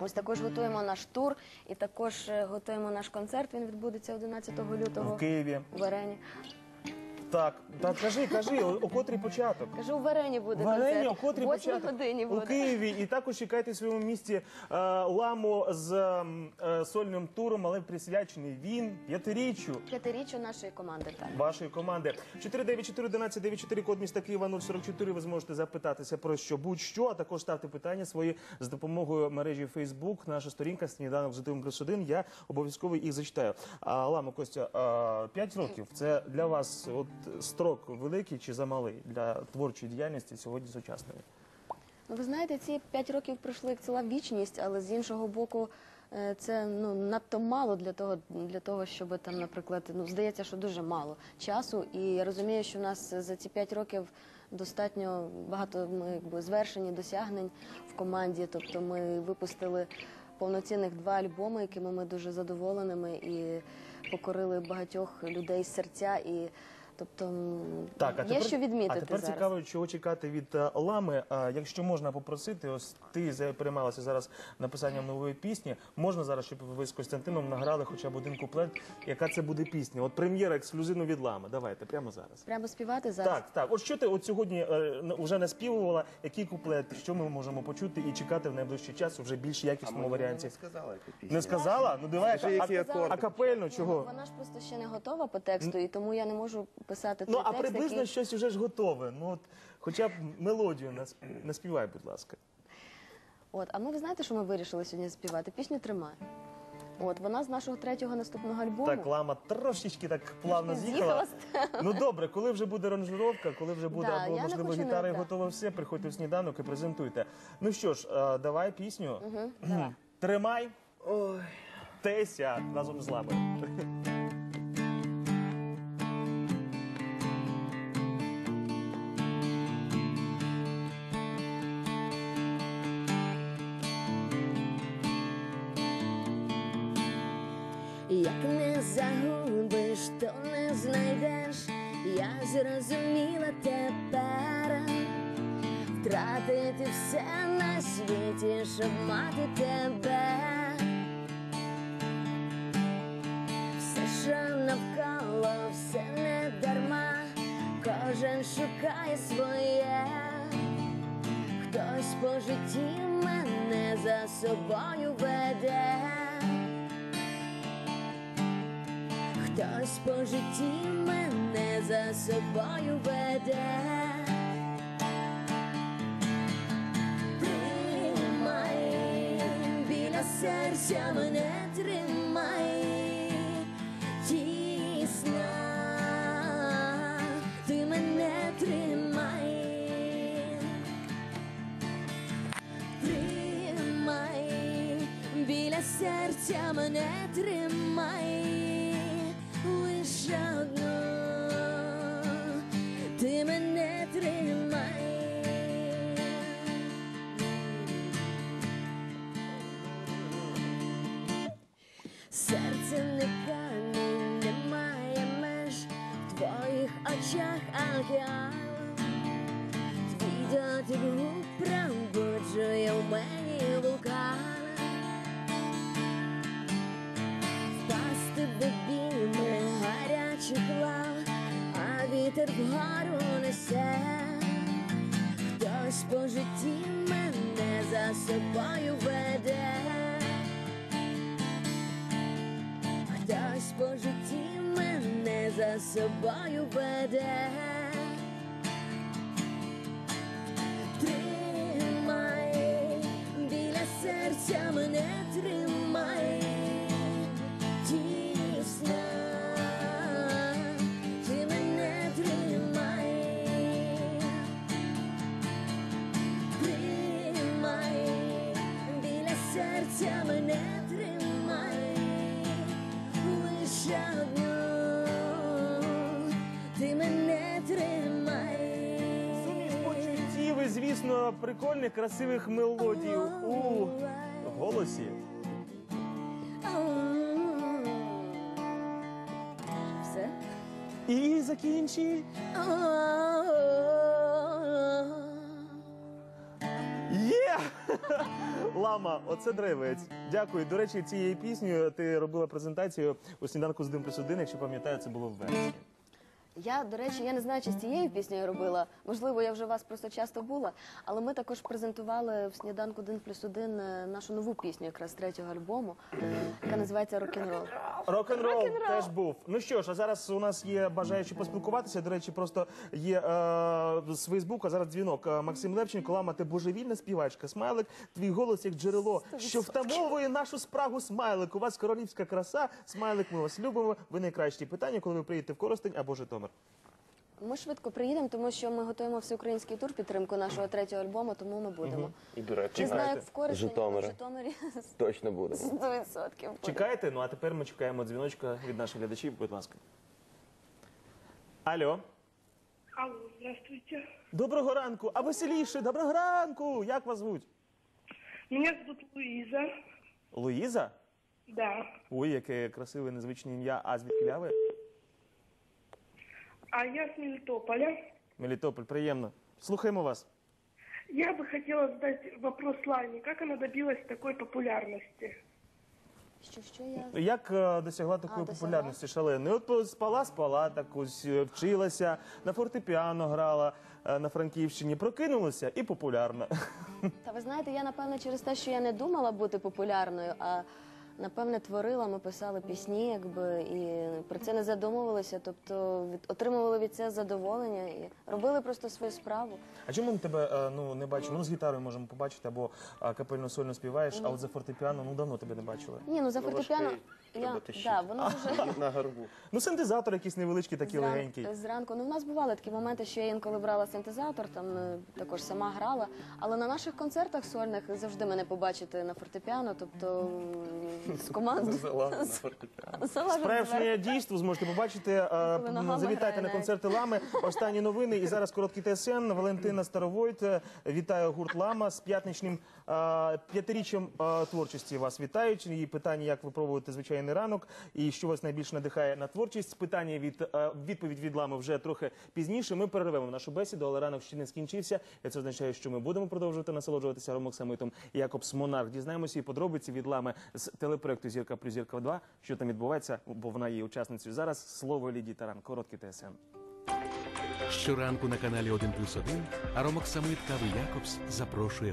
Ось також готуємо наш тур і також е, готуємо наш концерт. Він відбудеться 11 лютого В Києві. в Варені. Так, так кажи, кажи, о, о котрий початок. Кажу, у Варені буде Варені, о концерт. котрій В 8 початок годині у буде. Києві. І також чекайте в своєму місті е, ламу з ем, е, сольним туром, але присвячений він п'ятиріччю П'ятиріччю нашої команди. Так. вашої команди. 494-1194, код міста Києва 044. Ви зможете запитатися про що будь-що, а також ставте питання свої з допомогою мережі Facebook. Наша сторінка сніданок з «Один плюс один. Я обов'язково їх зачитаю. А Ламо Костя, а, 5 років це для вас от строк великий чи замалий для творчої діяльності сьогодні сучасної? Ну, ви знаєте, ці п'ять років пройшли як ціла вічність, але з іншого боку, е, це ну надто мало для того, для того, щоб там, наприклад, ну здається, що дуже мало часу. І я розумію, що в нас за ці п'ять років достатньо багато ми якби звершені досягнень в команді. Тобто, ми випустили повноцінних два альбоми, якими ми дуже задоволеними і покорили багатьох людей серця. І тобто Так, а є тепер, що відмітити а тепер зараз. цікаво, чого чекати від е, лами. А якщо можна попросити, ось ти переймалася зараз написанням нової пісні. Можна зараз, щоб ви з Костянтином награли хоча б один куплет. Яка це буде пісня? От прем'єра ексклюзивно від лами. Давайте прямо зараз. Прямо співати зараз. Так, так. От що ти от сьогодні е, вже наспівувала? Який куплет? Що ми можемо почути і чекати в найближчий час вже більш якісному варіанті? Не сказала, яку пісню. Не сказала? Ну давай а, а, а капельно Ну, чого? Вона ж просто ще не готова по тексту, і тому я не можу писати той Ну а текст, приблизно який... щось вже ж готове. Ну от хоча б мелодію нас- наспівай, будь ласка. От, а ми ви знаєте, що ми вирішили сьогодні співати? Пісню тримай. От вона з нашого третього наступного альбому. Так, лама трошечки так плавно з'їхала. Ну добре, коли вже буде ранжировка, коли вже буде Да, або я не можливо хочу, гітара і да. готове все, приходьте в сніданок і презентуйте. Ну що ж, е, давай пісню. Мгм, давай. Тримай Ой. Теся разом з ламою. То не знайдеш. Я зрозуміла тепер. Втратити все на світі, щоб мати тебе. Все, що навколо, все не дарма, кожен шукає своє. Хтось по житті мене за собою веде. Хтось по житті мене за собою веде. Тримай, біля серця мене тримай, тісно, ти мене тримай. Тримай, біля серця мене тримай, Камінь, немає меж в твоїх очах океан. Твій дотик пробуджує в мені вулкан. Впасти в обійми гарячих лав, а вітер вгору несе. Хтось по житті мене за собою веде. За собою веде. Тримай, біля серця мене тримай, серця мене звісно, прикольних, красивих мелодій у голосі. Все? І закінчи. Є! Лама, оце драйвець. Дякую. До речі, цією піснею ти робила презентацію у сніданку з 1 плюс 1, якщо пам'ятаю, це було в вересні. Я, до речі, я не знаю, чи з цією піснею робила. Можливо, я вже у вас просто часто була. Але ми також презентували в сніданку 1 плюс 1 нашу нову пісню, якраз з третього альбому, яка називається Рок-н-рол. Рок-н-рол теж був. Ну що ж, а зараз у нас є бажаючі поспілкуватися. До речі, просто є е, з Фейсбука зараз дзвінок. Е, Максим Левченко, лама, ти божевільна співачка. Смайлик, твій голос як джерело, що втамовує нашу спрагу. Смайлик. У вас королівська краса. Смайлик, ми вас любимо. Ви найкращі питання, коли ви приїдете в Коростень або Житомир. Ми швидко приїдемо, тому що ми готуємо всеукраїнський тур підтримку нашого третього альбому, тому ми будемо. І до речі, Не знаю, як в Коростені, Житомира. в Житомирі точно будемо. 100% буде. Чекаєте? Ну а тепер ми чекаємо дзвіночка від наших глядачів. Будь ласка. Алло. Алло, здравствуйте. Доброго ранку, а веселіше, доброго ранку! Як вас звуть? Меня зовут Луиза. Луїза? Да. Ой, яке красиве незвичне ім'я. А звідки ви? А я с Мелитополя. Мелітополь, приємно. Слухаємо вас. Я бы хотела задать вопрос Лане. Как она добилась такой популярности? Що, що я Як е, досягла такої досягла? популярності шаленої? От е, спала, спала, так ось е, вчилася, на фортепіано грала е, на Франківщині, прокинулася і популярна. Та ви знаєте, я напевне через те, що я не думала бути популярною, а напевне творила, ми писали пісні, якби і про це не задумувалися. Тобто від, отримували від цього задоволення і робили просто свою справу. А чому ми тебе е, ну не бачимо? Ну з гітарою можемо побачити, або е, капельно сольно співаєш, а от за фортепіано ну давно тебе не бачили. Ні, ну за Ну, фортепіано я да, воно дуже На горбу. Ну синтезатор якийсь невеличкий, такий Зран- легенький. Зранку. Ну, в нас бували такі моменти, що я інколи брала синтезатор, там е, також сама грала. Але на наших концертах сольних завжди мене побачите на фортепіано, тобто з командою. Фортепіано. Справжнє дійство зможете побачити. е, Коли ногами Завітайте грає на навіть. концерти Лами. Останні новини. І зараз короткий ТСН. Валентина Старовойт е, вітає гурт Лама з п'ятничним е, п'ятиріччям е, творчості. Вас вітають. І питання, як ви пробуєте звичайний ранок, і що вас найбільше надихає на творчість. Питання від е, відповідь від Лами вже трохи пізніше. Ми перервемо нашу бесіду, але ранок ще не скінчився. І це означає, що ми будемо продовжувати насолоджуватися Ромоксамитом. Якобс Монарх. Дізнаємося і подробиці від Лами з телепроекту Зірка плюс Зірка 2. Що там відбувається, бо вона є учасницею. Зараз слово Лідії Таран. Короткий ТСН. Щоранку на каналі 1 плюс 1 Аромок Самит Кави Якобс запрошує